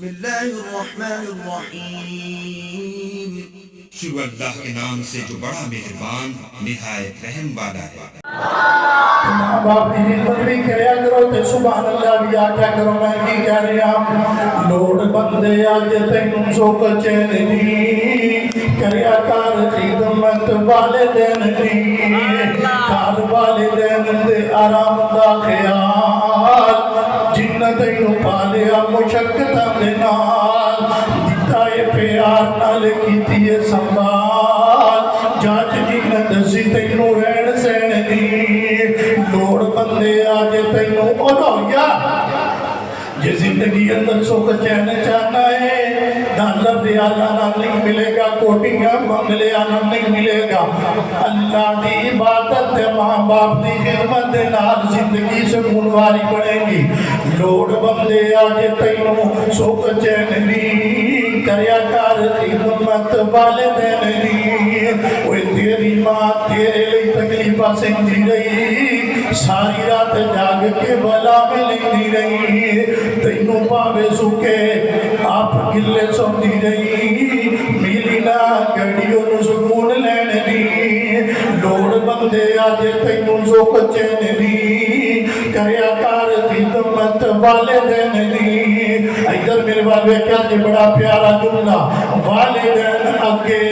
بسم الله الرحمن الرحيم شروع اللہ کے نام سے جو بڑا مہربان نہایت رحم والا ہے۔ ماں باپ کی خدمت بھی کریا کرو تے سبحان اللہ بھی آکھا کرو۔ میں کی کہہ رہا لوڑ بندے اج تینوں سوک چین دی۔ کریا کار خدمت والدین دی۔ کار والدین دے آرام دا خیال۔ جن تینوں پالیا مشقتاں دے نال دتا اے پیار نال کیتی اے سنبھال جاج جن دسی تینوں رہن سہن دی لوڑ بندے آج تینوں اولویا یہ زندگی اندر سوک چین چاہنا ہے ڈالر دیا لانا نہیں ملے گا کوٹیاں بنگلے آنا نہیں ملے گا۔ اللہ دی عبادت دے ماں باپ دی خدمت دے نال زندگی سے منواری بڑھے گی۔ لوڑ بندے آج تینوں سوک چین نہیں کریا کار خدمت والدین نہیں۔ اوے تیری ماں تیرے لئی تکلیفہ سنجی رہی۔ ساری رات جاگ کے بلا میں لیندی رہی تینوں پاوے سکے آپ گلے سمجھی رہی میلی نہ گڑیوں نو سکون لین دی لوڑ بندے آج تینوں زوک چین دی کریا کار خدمت والدین دی ادھر میرے والے کیا جی بڑا پیارا جملہ والدین اگے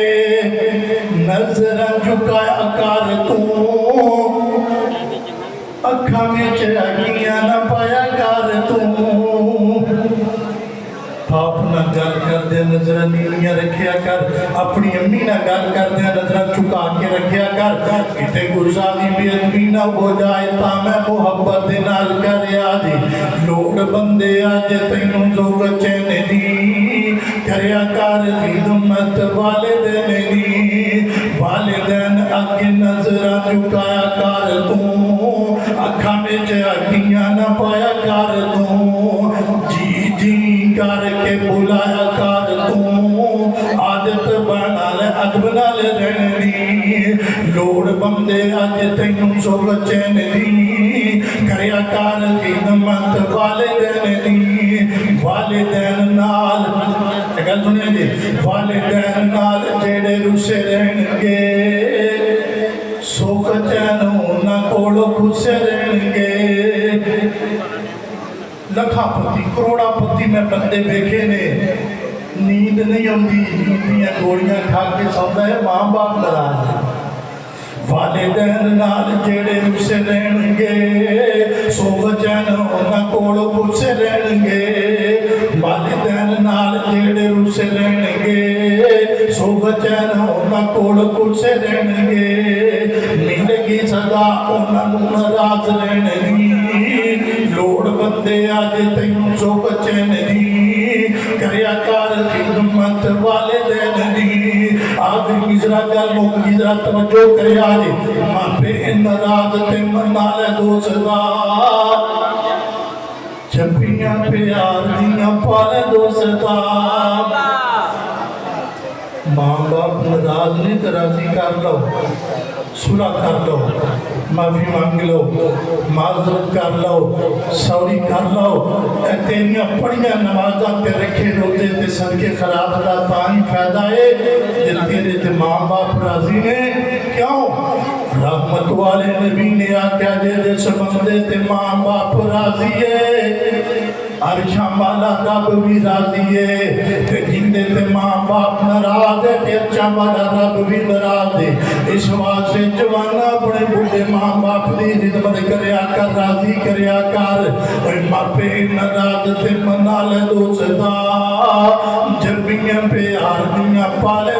نظر جھکایا کر تو ਅੱਖਾਂ ਵਿੱਚ ਅਗੀਆਂ ਨਾ ਪਾਇਆ ਕਰ ਤੂੰ। ਬਾਪ ਨਾਲ ਗੱਲ ਕਰਦੇ ਨਜ਼ਰਾਂ ਨੀਲੀਆਂ ਰੱਖਿਆ ਕਰ। ਆਪਣੀ ਅੰਮੀ ਨਾਲ ਗੱਲ ਕਰਦੇ ਨਜ਼ਰਾਂ ਝੁਕਾ ਕੇ ਰੱਖਿਆ ਕਰ। ਕਿਤੇ ਗੁਰਜ਼ਾ ਦੀ ਬੇਅਦਬੀ ਨਾ ਹੋ ਜਾਏ ਤਾਂ ਮੈਂ ਮੁਹੱਬਤ ਦੇ ਨਾਲ ਕਰਿਆ ਜੀ। ਲੋੜ ਬੰਦੇ ਅੱਜ ਤੈਨੂੰ ਜ਼ੋਰ ਚੈਨ کر دوں جی جی کر کے بلایا کر دوں عادت بنا لے اجبنا رہنی لوڑ بندے اج تینوں سو چین دی کریا کر خدمت والدین دی والدین نال گل سنیں جی والدین نال جڑے روسے رہن گے ਲੱਖਾਪਤੀ ਕਰੋੜਾਪਤੀ ਮੈਂ ਬੰਦੇ ਵੇਖੇ ਨੇ। ਨੀਂਦ ਨਹੀਂ ਆਉਂਦੀ ਨੀਂਦ ਗੋਲੀਆਂ ਖਾ ਕੇ ਸੌਂਦਾ ਹੈ, ਮਾਂ-ਬਾਪ ਨਾਰਾਜ਼ ਵਾਲਿਦੈਨ ਨਾਲ ਜਿਹੜੇ ਰੁੱਸੇ ਰਹਿਣਗੇ ਸੋ ਜਨ ਉਹਨਾਂ ਕੋਲ ਪੁੱਛੇ ਰਹਿਣਗੇ। ਵਾਲਿਦੈਨ ਨਾਲ ਜਿਹੜੇ ਰੁੱਸੇ ਰਹਿਣਗੇ ਸੋ ਜਨ ਉਹਨਾਂ ਕੋਲ ਪੁੱਛੇ ਰਹਿਣਗੇ। ਮਿਲੇਗੀ ਸਦਾ ਉਹਨਾਂ ਨੂੰ ਨਾਰਾਜ਼ ਰਹਿਣਗੀ। بندے آج تینوں سوک چین دی کریا کار خدمت والدین دی آج مزرا کا لوگ مزرا توجہ کریا دی ماں پہ اندراد تے منال دو سدا چھپیاں پیار دیاں پال دو سدا نے تراضی کر لو صلح کر لو معافی مانگ لو معذرت کر لو سوری کر لو اے تیریاں پڑھیاں نمازاں تے رکھے روزے تے صدقے خراب دا تاں فائدہ اے جے تیرے تے ماں باپ راضی نے کیوں رحمت والے نبی نے آکھیا جے دے سمجھ دے تے ماں باپ راضی ہے عرشاں والا رب بھی راضی ہے تے جندے تے ماں باپ ناراض ہے تے عرشاں والا رب بھی ناراض ہے۔ اس واسطے جوان اپنے بوڑھے ماں باپ دی خدمت کریا کر، راضی کریا کر۔ اوے ماں پہ ناراض تے منال دوستاں جربیاں پیار دیاں پال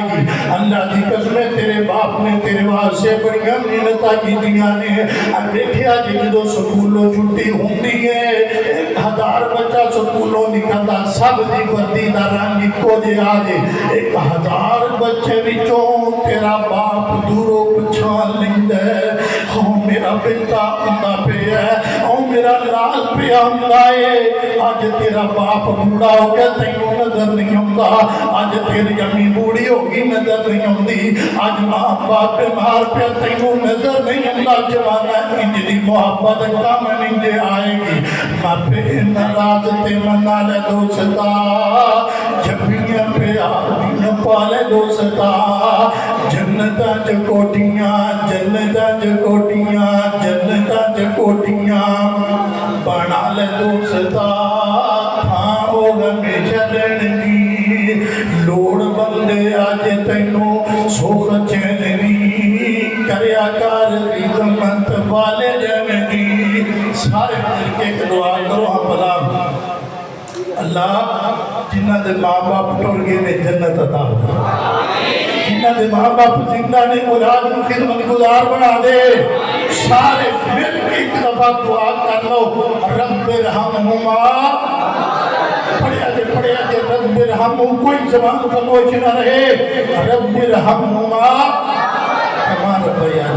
آئے گی۔ اللہ کی قسمیں تیرے باپ نے، تیرے واسطے بڑی محنت کی دیا نے۔ دیکھا جدو سکولوں چھٹی ہوتی ہے ہزار بچہ سکولوں نکلتا سب کی وردی کا رنگ ایکو جہا جے ایک ہزار بچے وچوں تیرا باپ دوروں پچھان لیند ہے۔ ہوں میرا بیٹا ہوندا پیا ہے۔ او میرا لال پیا ہوندا ہے۔ اج تیرا باپ بوڑھا ہو گیا، تینوں نظر نہیں آوندا آج تیری امی بوڑھی ہو ਗਈ ਨਜ਼ਰ ਨਹੀਂ ਆਉਂਦੀ। ਅੱਜ ਮੁਹੱਬਤ ਬਿਮਾਰ ਪਿਆ, ਤੈਨੂੰ ਨਜ਼ਰ ਨਹੀਂ ਆਉਂਦਾ, ਜਵਾਨਾ ਇੰਜ ਦੀ ਮੁਹੱਬਤ ਕੰਮ ਨਹੀਂ ਜੇ ਆਏਗੀ। ਮਾਪੇ ਨਾਰਾਜ਼ ਤੇ ਮੰਨਾ ਲੈ ਦੋਸਤਾ, ਜੱਫੀਆਂ ਪਿਆਰ ਦੀਆਂ ਪਾਲੇ ਦੋਸਤਾ। ਜੰਨਤਾਂ ਚ ਕੋਟੀਆਂ, ਜੰਨਤਾਂ ਚ ਕੋਟੀਆਂ, ਜੰਨਤਾਂ ਚ ਕੋਟੀਆਂ, ਬਣਾ ਲੈ ਦੋਸਤਾ। اللہ جنہ دے ماں باپ ٹر گئے نے جنت عطا جنہ دے ماں باپ زندہ نے اولاد کو خدمت گزار بنا دے سارے مل کے ایک دفعہ دعا کر لو رب رحمہما ukweli zamani ukamoe tena na yeye rabbi rahamhuma kama rabbayani